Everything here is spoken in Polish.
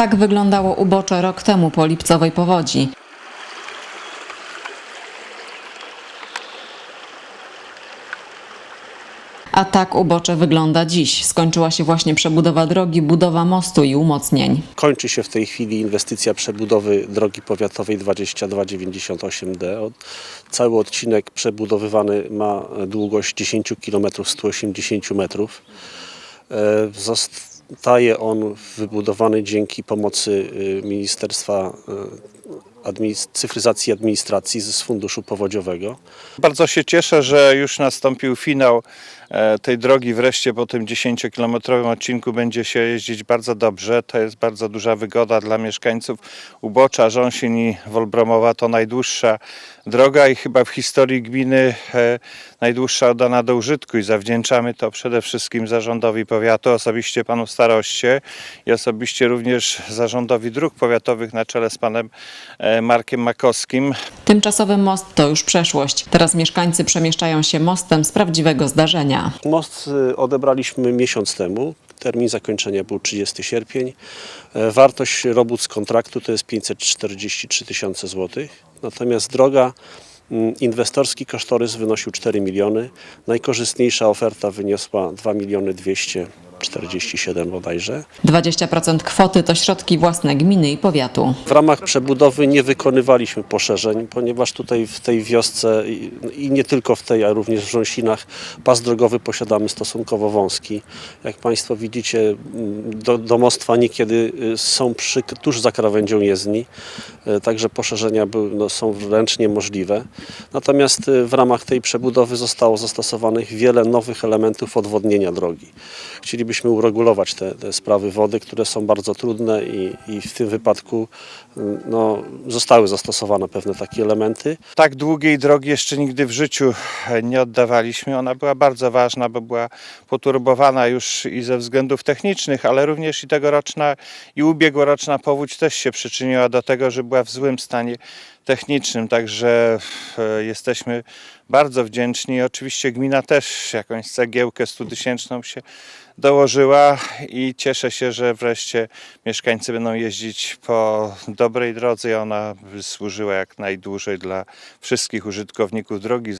Tak wyglądało ubocze rok temu po lipcowej powodzi. A tak ubocze wygląda dziś. Skończyła się właśnie przebudowa drogi, budowa mostu i umocnień. Kończy się w tej chwili inwestycja przebudowy drogi powiatowej 2298D. Od- Cały odcinek przebudowywany ma długość 10 km 180 metrów. Zostaje on wybudowany dzięki pomocy y, Ministerstwa y, Administ- Cyfryzacji Administracji z Funduszu Powodziowego. Bardzo się cieszę, że już nastąpił finał e, tej drogi. Wreszcie po tym 10-kilometrowym odcinku będzie się jeździć bardzo dobrze. To jest bardzo duża wygoda dla mieszkańców Ubocza, Rząsin i Wolbromowa. To najdłuższa droga i chyba w historii gminy e, najdłuższa oddana do użytku i zawdzięczamy to przede wszystkim zarządowi powiatu, osobiście panu staroście i osobiście również zarządowi dróg powiatowych na czele z panem e, Markiem Makowskim. Tymczasowy most to już przeszłość. Teraz mieszkańcy przemieszczają się mostem z prawdziwego zdarzenia. Most y, odebraliśmy miesiąc temu. Termin zakończenia był 30 sierpień. E, Wartość robót z kontraktu to jest 543 tysiące złotych. Natomiast droga, inwestorski kosztorys wynosił 4 miliony. Najkorzystniejsza oferta wyniosła 2 miliony 247 bodajże. 20% kwoty to środki własne gminy i powiatu. W ramach przebudowy nie wykonywaliśmy poszerzeń, ponieważ tutaj w tej wiosce i, nie tylko w tej, a również w Rząsinach pas drogowy posiadamy stosunkowo wąski. Jak Państwo widzicie, m, do, domostwa niekiedy y, są przy, tuż za krawędzią jezdni, y, także poszerzenia były, no, są wręcz niemożliwe. Natomiast y, w ramach tej przebudowy zostało zastosowanych wiele nowych elementów odwodnienia drogi. Chcielibyśmy uregulować te, te sprawy wody, które są bardzo trudne i, i w tym wypadku no, zostały zastosowane pewne takie elementy. Tak długiej drogi jeszcze nigdy w życiu nie oddawaliśmy. Ona była bardzo ważna, bo była poturbowana już i ze względów technicznych, ale również i tegoroczna i ubiegłoroczna powódź też się przyczyniła do tego, że była w złym stanie technicznym. Także e, jesteśmy bardzo wdzięczni. Oczywiście gmina też jakąś cegiełkę stutysięczną się dołożyła i cieszę się, że wreszcie mieszkańcy będą jeździć po dobrej drodze ona służyła jak najdłużej dla wszystkich użytkowników drogi.